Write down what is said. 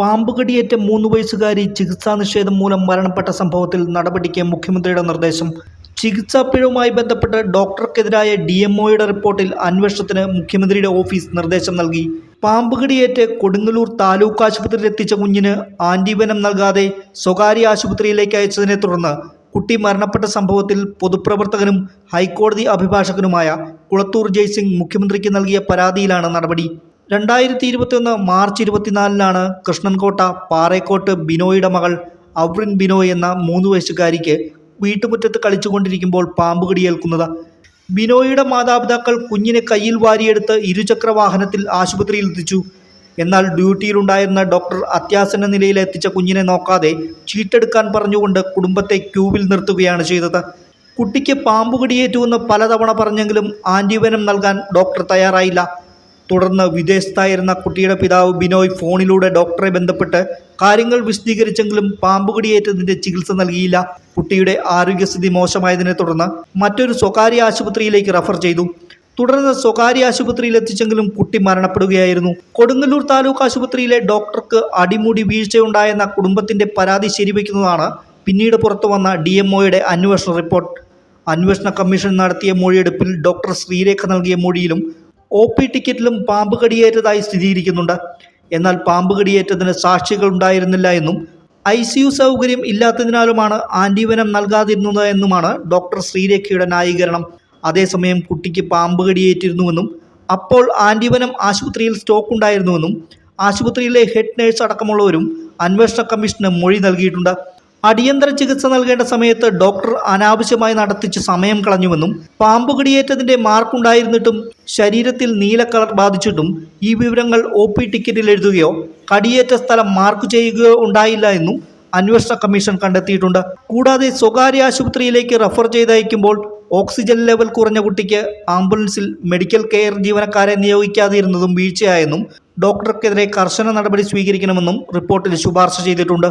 പാമ്പ് കടിയേറ്റ മൂന്ന് വയസ്സുകാരി ചികിത്സാ നിഷേധം മൂലം മരണപ്പെട്ട സംഭവത്തിൽ നടപടിക്ക് മുഖ്യമന്ത്രിയുടെ നിർദ്ദേശം. ചികിത്സാ പിഴവുമായി ബന്ധപ്പെട്ട് ഡോക്ടർക്കെതിരായ ഡി എം ഒയുടെ റിപ്പോർട്ടിൽ അന്വേഷണത്തിന് മുഖ്യമന്ത്രിയുടെ ഓഫീസ് നിർദ്ദേശം നൽകി. പാമ്പ് കടിയേറ്റ് കൊടുങ്ങല്ലൂർ താലൂക്ക് ആശുപത്രിയിൽ എത്തിച്ച കുഞ്ഞിന് ആന്റിവെനം നൽകാതെ സ്വകാര്യ ആശുപത്രിയിലേക്ക് അയച്ചതിനെ തുടർന്ന് കുട്ടി മരണപ്പെട്ട സംഭവത്തിൽ പൊതുപ്രവർത്തകനും ഹൈക്കോടതി അഭിഭാഷകനുമായ കുളത്തൂർ ജയ്സിംഗ് മുഖ്യമന്ത്രിക്ക് നൽകിയ പരാതിയിലാണ് നടപടി. രണ്ടായിരത്തി ഇരുപത്തിയൊന്ന് മാർച്ച് ഇരുപത്തിനാലിനാണ് കൃഷ്ണൻകോട്ട പാറേക്കോട്ട് ബിനോയുടെ മകൾ ഔറിൻ ബിനോയ് എന്ന മൂന്ന് വയസ്സുകാരിക്ക് വീട്ടുമുറ്റത്ത് കളിച്ചുകൊണ്ടിരിക്കുമ്പോൾ പാമ്പ് കടിയേൽക്കുന്നത്. ബിനോയിയുടെ മാതാപിതാക്കൾ കുഞ്ഞിനെ കയ്യിൽ വാരിയെടുത്ത് ഇരുചക്ര വാഹനത്തിൽ ആശുപത്രിയിൽ എത്തിച്ചു. എന്നാൽ ഡ്യൂട്ടിയിലുണ്ടായിരുന്ന ഡോക്ടർ അത്യാസന്ന നിലയിൽ എത്തിച്ച കുഞ്ഞിനെ നോക്കാതെ ചീട്ടെടുക്കാൻ പറഞ്ഞുകൊണ്ട് കുടുംബത്തെ ക്യൂവിൽ നിർത്തുകയാണ് ചെയ്തത്. കുട്ടിക്ക് പാമ്പ് കടിയേറ്റുവെന്ന് പലതവണ പറഞ്ഞെങ്കിലും ആന്റിവനം നൽകാൻ ഡോക്ടർ തയ്യാറായില്ല. തുടർന്ന് വിദേശത്തായിരുന്ന കുട്ടിയുടെ പിതാവ് ബിനോയ് ഫോണിലൂടെ ഡോക്ടറെ ബന്ധപ്പെട്ട് കാര്യങ്ങൾ വിശദീകരിച്ചെങ്കിലും പാമ്പുകടിയേറ്റതിന്റെ ചികിത്സ നൽകിയില്ല. കുട്ടിയുടെ ആരോഗ്യസ്ഥിതി മോശമായതിനെ തുടർന്ന് മറ്റൊരു സ്വകാര്യ ആശുപത്രിയിലേക്ക് റഫർ ചെയ്തു. തുടർന്ന് സ്വകാര്യ ആശുപത്രിയിൽ എത്തിച്ചെങ്കിലും കുട്ടി മരണപ്പെടുകയായിരുന്നു. കൊടുങ്ങല്ലൂർ താലൂക്ക് ആശുപത്രിയിലെ ഡോക്ടർക്ക് അടിമുടി വീഴ്ചയുണ്ടായെന്ന കുടുംബത്തിന്റെ പരാതി ശരിവയ്ക്കുന്നതാണ് പിന്നീട് പുറത്തു വന്ന ഡി എം ഒയുടെ അന്വേഷണ റിപ്പോർട്ട്. അന്വേഷണ കമ്മീഷൻ നടത്തിയ മൊഴിയെടുപ്പിൽ ഡോക്ടർ ശ്രീരേഖ നൽകിയ മൊഴിയിലും ഒ പി ടിക്കറ്റിലും പാമ്പ് കടിയേറ്റതായി സ്ഥിരീകരിക്കുന്നുണ്ട്. എന്നാൽ പാമ്പ് കടിയേറ്റതിന് സാക്ഷികൾ ഉണ്ടായിരുന്നില്ല എന്നും ഐ സി യു സൗകര്യം ഇല്ലാത്തതിനാലുമാണ് ആന്റിവനം നൽകാതിരുന്നത് എന്നുമാണ് ഡോക്ടർ ശ്രീരേഖയുടെ ന്യായീകരണം. അതേസമയം കുട്ടിക്ക് പാമ്പ് കടിയേറ്റിരുന്നുവെന്നും അപ്പോൾ ആന്റിവനം ആശുപത്രിയിൽ സ്റ്റോക്ക് ഉണ്ടായിരുന്നുവെന്നും ആശുപത്രിയിലെ ഹെഡ് നേഴ്സ് അടക്കമുള്ളവരും അന്വേഷണ കമ്മീഷന് മൊഴി നൽകിയിട്ടുണ്ട്. അടിയന്തര ചികിത്സ നൽകേണ്ട സമയത്ത് ഡോക്ടർ അനാവശ്യമായി നടത്തിച്ച് സമയം കളഞ്ഞുവെന്നും പാമ്പ് കടിയേറ്റതിന്റെ മാർക്കുണ്ടായിരുന്നിട്ടും ശരീരത്തിൽ നീല കളർ ബാധിച്ചിട്ടും ഈ വിവരങ്ങൾ ഒ പി ടിക്കറ്റിൽ എഴുതുകയോ കടിയേറ്റ സ്ഥലം മാർക്ക് ചെയ്യുകയോ ഉണ്ടായില്ല എന്നും അന്വേഷണ കമ്മീഷൻ കണ്ടെത്തിയിട്ടുണ്ട്. കൂടാതെ സ്വകാര്യ ആശുപത്രിയിലേക്ക് റഫർ ചെയ്തയക്കുമ്പോൾ ഓക്സിജൻ ലെവൽ കുറഞ്ഞ കുട്ടിക്ക് ആംബുലൻസിൽ മെഡിക്കൽ കെയർ ജീവനക്കാരെ നിയോഗിക്കാതിരുന്നതും വീഴ്ചയായെന്നും ഡോക്ടർക്കെതിരെ കർശന നടപടി സ്വീകരിക്കണമെന്നും റിപ്പോർട്ടിൽ ശുപാർശ ചെയ്തിട്ടുണ്ട്.